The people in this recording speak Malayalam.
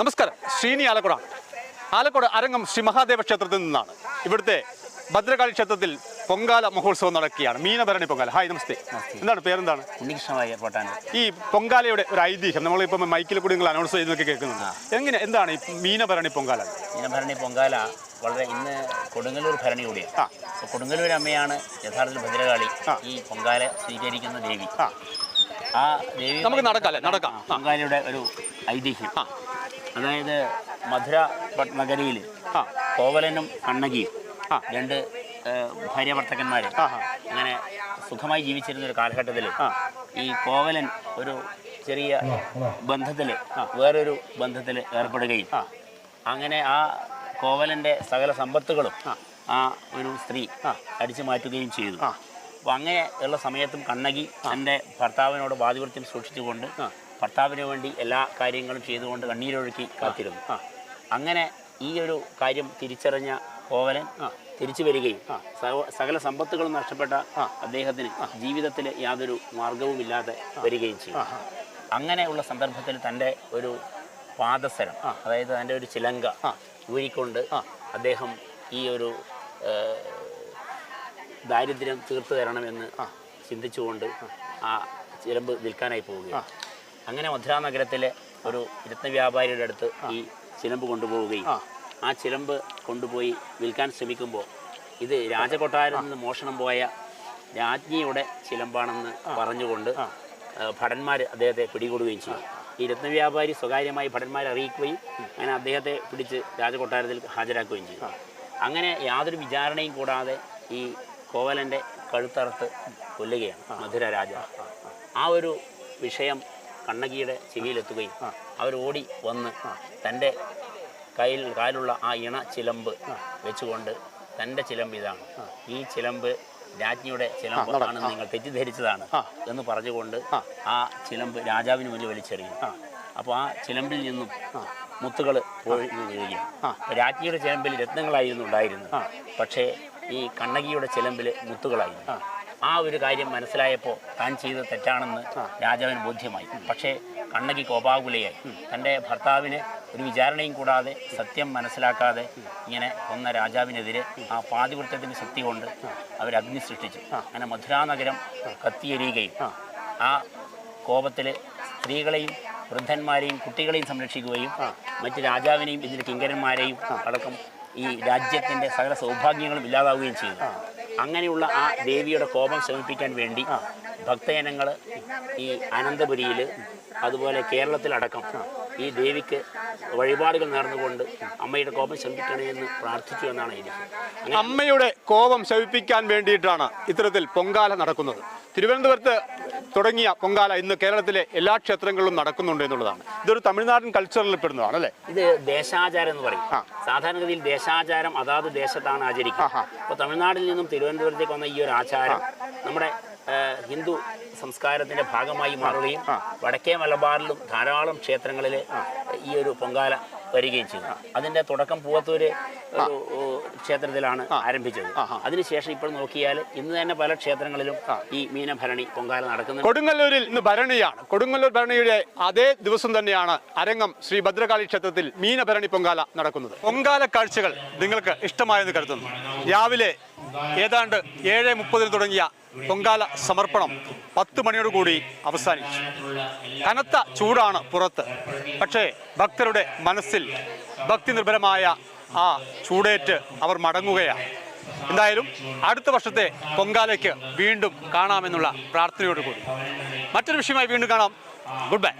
നമസ്കാരം. ശ്രീനി ആലക്കുട. ആലക്കുട അരങ്ങം ശ്രീ മഹാദേവ ക്ഷേത്രത്തിൽ നിന്നാണ്. ഇവിടുത്തെ ഭദ്രകാളി ക്ഷേത്രത്തിൽ പൊങ്കാല മഹോത്സവം നടക്കുകയാണ്. മീനഭരണി പൊങ്കാല. ഹായ് നമസ്തേ. എന്താണ് പേരെന്താണ്? ഈ പൊങ്കാലയുടെ ഒരു ഐതിഹ്യം നമ്മളിപ്പം മൈക്കിൽ കൂടി നിങ്ങൾ അനൗൺസ് ചെയ്തൊക്കെ കേൾക്കുന്നത് എങ്ങനെ എന്താണ് ഈ മീനഭരണി പൊങ്കാല? മീനഭരണി പൊങ്കാല വളരെ ഇന്ന് കൊടുങ്ങല്ലൂർ ഭരണി കൂടിയാണ്. ആ. അപ്പോൾ കൊടുങ്ങല്ലൂർ അമ്മയാണ് യഥാർത്ഥത്തിൽ ഭദ്രകാളി. ഈ പൊങ്കാല സ്വീകരിക്കുന്ന ദേവി. ആ. ദേവി നമുക്ക് നടക്കാം? നടക്കാം. പൊങ്കാലയുടെ ഒരു ഐതിഹ്യം. ആ. അതായത് മധുര പത്മഗരിയിൽ നഗരിയിൽ ആ കോവലനും കണ്ണകിയും ആ. രണ്ട് ഭാര്യാഭർത്തക്കന്മാർ. അങ്ങനെ സുഖമായി ജീവിച്ചിരുന്ന ഒരു കാലഘട്ടത്തിൽ ആ. ഈ കോവലൻ ഒരു ചെറിയ ബന്ധത്തിൽ വേറൊരു ബന്ധത്തിൽ ഏർപ്പെടുകയും ആ. അങ്ങനെ ആ കോവലന്റെ സകല സമ്പത്തുകളും ആ ഒരു സ്ത്രീ അടിച്ചു മാറ്റുകയും ചെയ്തു ആ. അപ്പോൾ അങ്ങനെ ഉള്ള സമയത്തും കണ്ണകി തന്റെ ഭർത്താവിനോട് ബാധിപത്യം സൂക്ഷിച്ചുകൊണ്ട് ഭർത്താവിന് വേണ്ടി എല്ലാ കാര്യങ്ങളും ചെയ്തുകൊണ്ട് കണ്ണീരൊഴുക്കി കാത്തിരുന്നു. അങ്ങനെ ഈ ഒരു കാര്യം തിരിച്ചറിഞ്ഞ കോവലൻ തിരിച്ചു വരികയും സകല സമ്പത്തുകളും നഷ്ടപ്പെട്ട അദ്ദേഹത്തിന് ജീവിതത്തിൽ യാതൊരു മാർഗവുമില്ലാതെ വരികയും ചെയ്യും അങ്ങനെയുള്ള സന്ദർഭത്തിൽ തന്റെ ഒരു പാദസരം അതായത് തന്റെ ഒരു ചിലങ്ക ഊരിക്കൊണ്ട് അദ്ദേഹം ഈ ഒരു ദാരിദ്ര്യം തീർത്തു തരണമെന്ന് ചിന്തിച്ചുകൊണ്ട് ആ ചിലമ്പ് വിൽക്കാനായി പോവുകയും അങ്ങനെ മധുര നഗരത്തിലെ ഒരു രത്നവ്യാപാരിയുടെ അടുത്ത് ഈ ചിലമ്പ് കൊണ്ടുപോവുകയും ആ. ചിലമ്പ് കൊണ്ടുപോയി വിൽക്കാൻ ശ്രമിക്കുമ്പോൾ ഇത് രാജകൊട്ടാരത്തിൽ നിന്ന് മോഷണം പോയ രാജ്ഞിയുടെ ചിലമ്പാണെന്ന് പറഞ്ഞുകൊണ്ട് ഭടന്മാർ അദ്ദേഹത്തെ പിടികൂടുകയും ചെയ്യും ഈ രത്നവ്യാപാരി സ്വകാര്യമായി ഭടന്മാരെ അറിയിക്കുകയും അങ്ങനെ അദ്ദേഹത്തെ പിടിച്ച് രാജകൊട്ടാരത്തിൽ ഹാജരാക്കുകയും ചെയ്യും അങ്ങനെ യാതൊരു വിചാരണയും കൂടാതെ ഈ കോവലന്റെ കഴുത്തറുത്ത് കൊല്ലുകയാണ് മധുര രാജ. ആ ഒരു വിഷയം കണ്ണകിയുടെ ചെവിയിലെത്തുകയും അവരോടി വന്ന് തന്റെ കയ്യിൽ കാലുള്ള ആ ഇണ ചിലമ്പ് വെച്ചുകൊണ്ട് തന്റെ ചിലമ്പ് ഇതാണ്. ഈ ചിലമ്പ് രാജ്ഞിയുടെ ചിലമ്പാണ് നിങ്ങൾ തെറ്റിദ്ധരിച്ചതാണ് എന്ന് പറഞ്ഞുകൊണ്ട് ആ. ചിലമ്പ് രാജാവിന് മുന്നിൽ വലിച്ചെറിയും അപ്പോൾ ആ ചിലമ്പിൽ നിന്നും മുത്തുകൾ പോയി വീഴുകയും രാജ്ഞിയുടെ ചിലമ്പിൽ രത്നങ്ങളായിരുന്നു ഉണ്ടായിരുന്നത്. പക്ഷേ ഈ കണ്ണകിയുടെ ചിലമ്പിൽ മുത്തുകളായിരുന്നു. ആ ഒരു കാര്യം മനസ്സിലായപ്പോൾ താൻ ചെയ്തത് തെറ്റാണെന്ന് രാജാവിന് ബോധ്യമായി. പക്ഷേ കണ്ണകി കോപാകുലയായി. തന്റെ ഭർത്താവിന് ഒരു വിചാരണയും കൂടാതെ സത്യം മനസ്സിലാക്കാതെ ഇങ്ങനെ കൊന്ന രാജാവിനെതിരെ ആ പാതിവൃത്തത്തിന്റെ ശക്തി കൊണ്ട് അവർ അഗ്നി സൃഷ്ടിച്ചു. അങ്ങനെ മധുരാനഗരം കത്തിയെരിയുകയും ആ. കോപത്തിൽ സ്ത്രീകളെയും വൃദ്ധന്മാരെയും കുട്ടികളെയും സംരക്ഷിക്കുകയും മറ്റ് രാജാവിനെയും ഇതിന്റെ കിങ്കരന്മാരെയും അടക്കം ഈ രാജ്യത്തിന്റെ സകല സൗഭാഗ്യങ്ങളും ഇല്ലാതാവുകയും ചെയ്തു. അങ്ങനെയുള്ള ആ ദേവിയുടെ കോപം ശമിപ്പിക്കാൻ വേണ്ടി ഭക്തജനങ്ങൾ ഈ അനന്തപുരിയിൽ അതുപോലെ കേരളത്തിലടക്കം ഈ ദേവിക്ക് വഴിപാടുകൾ നേർന്നുകൊണ്ട് അമ്മയുടെ കോപം ശമിപ്പിക്കണമെന്ന് പ്രാർത്ഥിച്ചു എന്നാണ് എനിക്ക് അമ്മയുടെ കോപം ശമിപ്പിക്കാൻ വേണ്ടിയിട്ടാണ് ഇത്തരത്തിൽ പൊങ്കാല നടക്കുന്നത്. തിരുവനന്തപുരത്ത് തുടങ്ങിയ പൊങ്കാല ഇന്ന് കേരളത്തിലെ എല്ലാ ക്ഷേത്രങ്ങളിലും നടക്കുന്നുണ്ട് എന്നുള്ളതാണ്. ഇതൊരു തമിഴ്നാടൻ കൾച്ചറിൽ പെടുന്നതാണ് അല്ലേ? ഇത് ദേശാചാരം എന്ന് പറയും. സാധാരണഗതിയിൽ ദേശാചാരം അതാത് ദേശത്താണ് ആചരിക്കുക. അപ്പൊ അപ്പോൾ തമിഴ്നാട്ടിൽ നിന്നും തിരുവനന്തപുരത്തേക്ക് വന്ന ഈ ഒരു ആചാരം നമ്മുടെ ഹിന്ദു സംസ്കാരത്തിന്റെ ഭാഗമായി മാറുകയും വടക്കേ മലബാറിലും ധാരാളം ക്ഷേത്രങ്ങളിൽ ഈ ഒരു പൊങ്കാല വരികയും ചെയ്തു. അതിന്റെ തുടക്കം പൂവത്തൂര് ഒരു ക്ഷേത്രത്തിലാണ് ആരംഭിച്ചത്. അതിനുശേഷം ഇപ്പോൾ നോക്കിയാൽ ഇന്ന് തന്നെ പല ക്ഷേത്രങ്ങളിലും ഈ മീനഭരണി പൊങ്കാല നടക്കുന്നു കൊടുങ്ങല്ലൂരിൽ ഇന്ന് ഭരണിയാണ്. കൊടുങ്ങല്ലൂർ ഭരണിയുടെ അതേ ദിവസം തന്നെയാണ് അരങ്ങം ശ്രീ ഭദ്രകാളി ക്ഷേത്രത്തിൽ മീനഭരണി പൊങ്കാല നടക്കുന്നത്. പൊങ്കാല കാഴ്ചകൾ നിങ്ങൾക്ക് ഇഷ്ടമായെന്ന് കരുതുന്നു. രാവിലെ ഏതാണ്ട് ഏഴ് മുപ്പതിന് തുടങ്ങിയ പൊങ്കാല സമർപ്പണം പത്ത് മണിയോടുകൂടി അവസാനിച്ചു. കനത്ത ചൂടാണ് പുറത്ത്. പക്ഷേ ഭക്തരുടെ മനസ്സിൽ ഭക്തി നിർഭരമായ ആ ചൂടേറ്റ് അവർ മടങ്ങുകയാണ്. എന്തായാലും അടുത്ത വർഷത്തെ പൊങ്കാലയ്ക്ക് വീണ്ടും കാണാമെന്നുള്ള പ്രാർത്ഥനയോടുകൂടി മറ്റൊരു വിഷയമായി വീണ്ടും കാണാം. Good bye.